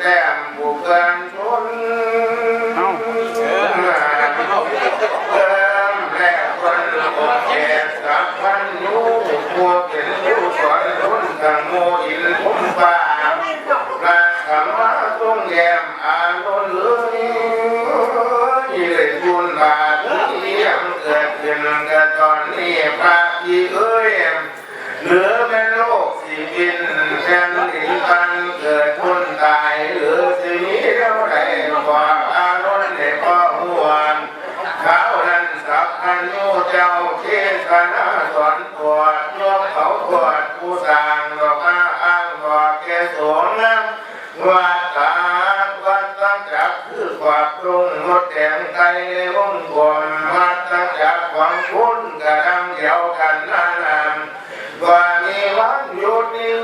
แต่เขียนแต้มบุกเกินชนเอ้าเติมแรกคนโอเคสักพันยูพัวเป็นยูสอนรุ่นกังโมอินพุ่มป่าพระธรรมะต้องแยมอานนเลยยี่เลยบุญบาทเลี้ยงเกิดขึ้นกันตอนนี้พระที่เอ้ยเหลือเป็นโลกสิบินแผ่นดินปันเกิดคนตายหรือสิมีเท่าไรบอกอานนท์ในพ่อหัว เขานั้นสัพพัญญูเจ้า เทศนาสอนปวดยกเขาปวดผู้สางดอกมาอ้างบอกแกสวงน้ำวัดตาวัดตั้งจักคือความปรุงมดแดงไตในวงกลมวัดตั้งจักความคุ้นกระดังเดียวกันนานานว่ามีวันหยุดนิ่ง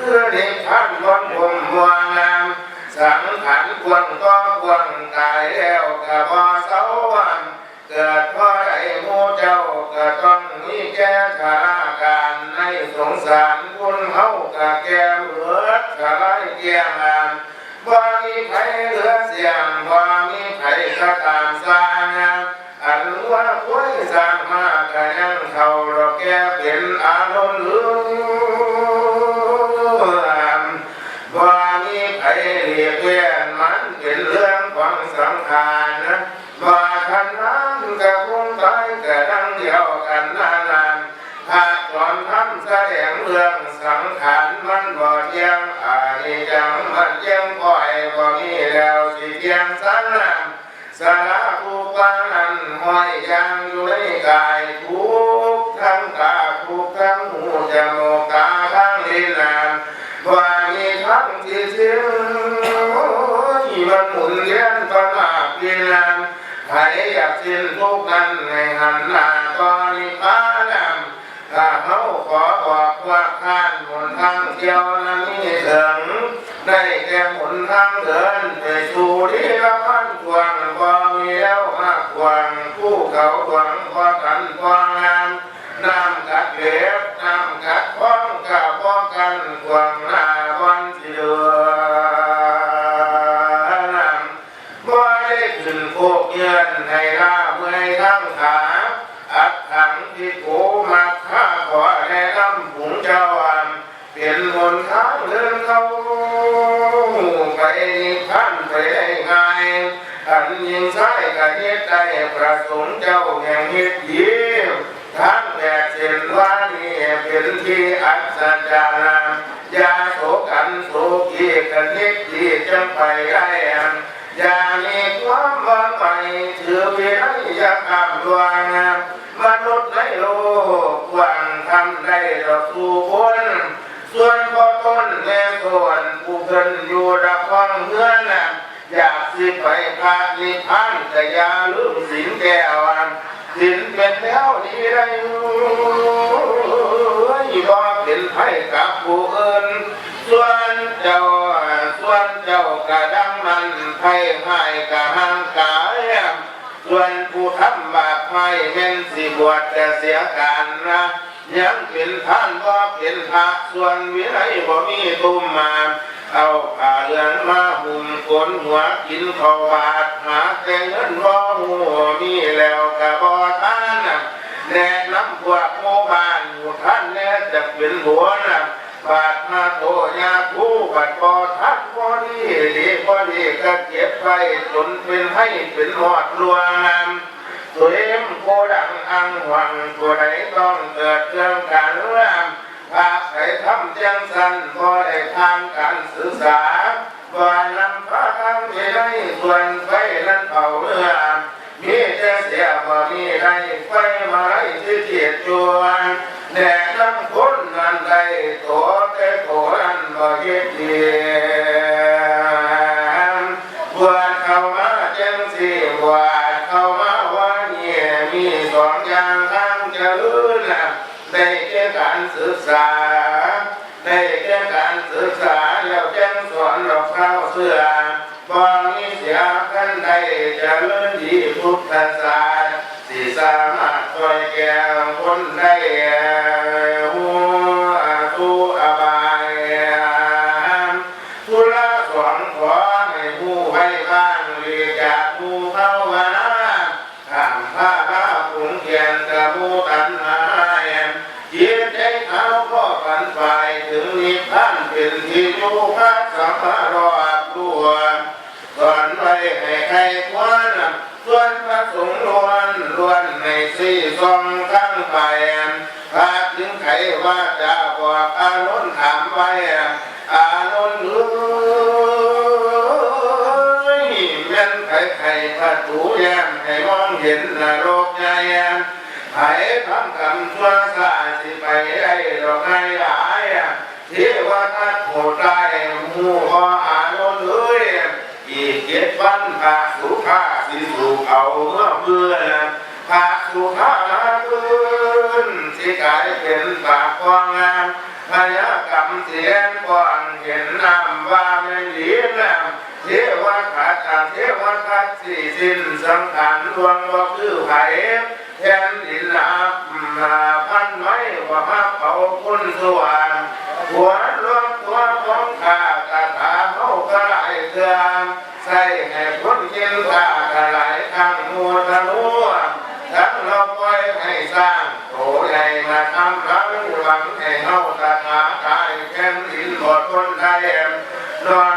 คือเด็กท่านวันผมวางงามสังขารควงก็ควงกายแล้ว สารคุณเฮากะแก่เหมือดกะไรเกี่ยงานบ่มีใครเหลือเสียงบ่มีใครก็ตามสร้างานอันว่าคุยสร้างมากก็ยังเท่าดอกแก่เป็นอารมณ์ลืองว่ามีใครเรียกเวียนมันเป็นเรื่องของสังขาร ยังอยู่ในกายทุกทั้งตาทุกทั้งหูจมูกตาทั้งลิ้นนานว่ามีทั้งที่สิ้นมันหมุนเวียนตลาดเวียนใครอยากสิ้นทุกนั้นในหันหน้าก็นิพพานัถ้าเขาขอบอกว่าข้านหมุนทางเที่ยวนั้นมีถึงได้แก่หมุนทางเดินไปสู่ที่ละพันกวางบ่มีแล้ว กวางผู้เขาหวังควากันควางามน้ำกัดเหล็บน้ำกัดพ้องกับพ้องกันกวาง อันยิงใช้กับเฮ็ดได้ประสงค์เจ้าแห่งเฮ็ดดีท่านแบกเส้นว่านี่เป็นที่อัศจรรย์ยาโศกันโศกีกันเฮ็ดดีจังไปได้อย่ามีความวังไปถือเพียงอย่าคำดวงมนุษย์ในโลกวังทำได้ดอกสู่คนส่วนพ่อต้นแม่ส่วนผู้เพิ่นอยู่ดับฟังเฮือนน่ะ อยากสิไปพระนิพพานแต่อย่าลืมสินแก้วอันสินเป็นแล้วนี้ได้บ่เป็นไผกับผู้อื่นส่วนเจ้าส่วนเจ้ากระดังมันไพ่ให้กะห่างกายส่วนผู้ทำบาปให้เม่นสิบวชจะเสียการนะยังเป็นท่านบ่เป็นพระส่วนวิไลบ่มีตุ่มมา มาหุ่มกนหัวกินข้าวบาทหาแต่เงินบ่หัวมีแล้วกะบ่ท่านแนะนำพวกโมบานอยู่ท่านแน่จะเป็นหัวนะบาดมาโตยาคูบัดพอทักพอดีดีพอดีก็เก็บไปจนเป็นให้เป็นหอดรวงงามสวยมโคดังอังหวังตัวใดต้องเกิดเรื่องการรามภาคใครทำจังสันพอได้ทางการศึกษา ก่อนลำพังที่ได้ส่วรไฟนั้นเผาเรือมีเจเสียบ่มีได้ไฟมาไรที่เกียดจวนแดดน้ำพ้นนันไดตัวแต่ตัวนั้นบ่เย็เดียนบวชเข้ามาจังสีบวชเข้ามาวันเนี่ยมีสองอย่างทั้งจะลื่นได้แก่การศึกษาได้แก่ นขอให้ผู้ไว้บ้างเรียจากผู้เข้าวนาข้ามผ้าผ้าผงเขียนกระมูตันหายยินใจเขาก็ฝันฝ่ายถึงนิพพานเป็นที่อยู่พักสัมภารอบตัวสอนไว้ให้ใครควรส่วนพระสงฆ์ล้วนล้วนในสี่ทรงทั้งไปพาถึงใครว่าจะบอกอานนท์ถามไว้อา ใครพระถูแย้มให้มองเห็นนรกใหญ่ไผ่ทำกรรมชั่วซาสิไปไอ้ดอกไม้หลายเทวทัตโหดได้หมู่พออานนท์เอ้ยอีกเจ็ดวันพาสุภาสิสุเอาเมื่อเพื่อนพาสุภาคืนสิกลายเป็นปากกองงามพยากรรมเสียงกวางเห็นนำว่าไม่ดีน้ำ เทวทัตเทวทัตสี่สิ้นสังขารดวงบ่คือไผ่แทนดินลับมาพันไว้ว่ามาเป่าคุณสวรรค์หัวรวมตัวของข้ากระถาเขากระไรเถื่อนใส่ให้พ้นกินข้ากระไรข้างมัวทะลุทั้งเราไว้ให้สร้างโตใหญ่มาทำรังหวังให้เฮาตาถาตายแค่นดินบดคนไทยนอน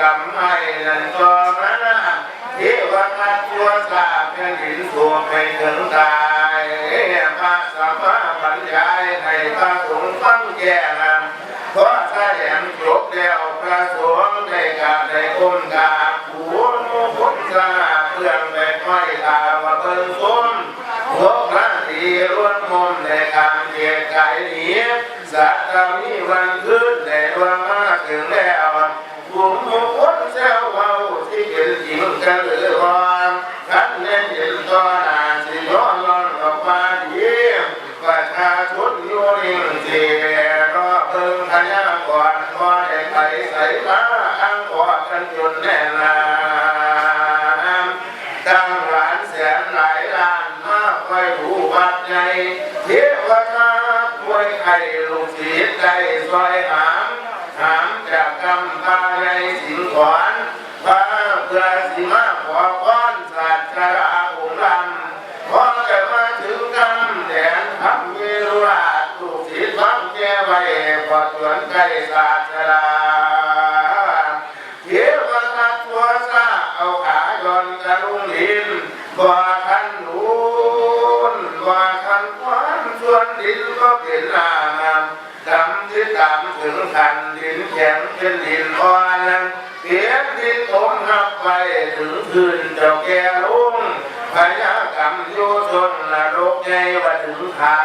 กำให้นั่นก็มาเทวทัตตัวสาแผ่นดินตัวให้ถึงตายพระสัมมาปัญญายให้พระสงฆ์ฟังแก่งามเพราะถ้าแหงจบแล้วพระสงฆ์ได้กาได้ก้มกาบหัวมุขสาเพื่อนไปค่อยตาว่าเบิ่งสมพวกระตีล้วนมนในการเกียรไก่หนีสัตว์มีวันขึ้นาก่อนก่อนให้ไปใส่ตาอังกอดกันจนแน่นานตั้งหลานแสนหลายล้านมาคอยดูวัดใหญ่เทวทาป่วยไข้ลูกศิษย์ใจซอยหามหามจากกำพาในสิงขอนพาเพื่อสิมา นนูนบ่ทันควันส่วนดินก็เป็นลามดำที่ตามถึงขันดินแข็งเป็นดินอ่อนเปียกดินทมหับไปถึงคืนเจ้าแก่ลุงพยากรรมโยชนนรกใหญ่ว่าถึงขา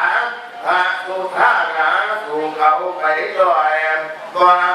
พระสุธานาถูกเอาไปจ่อยบ่อมอละน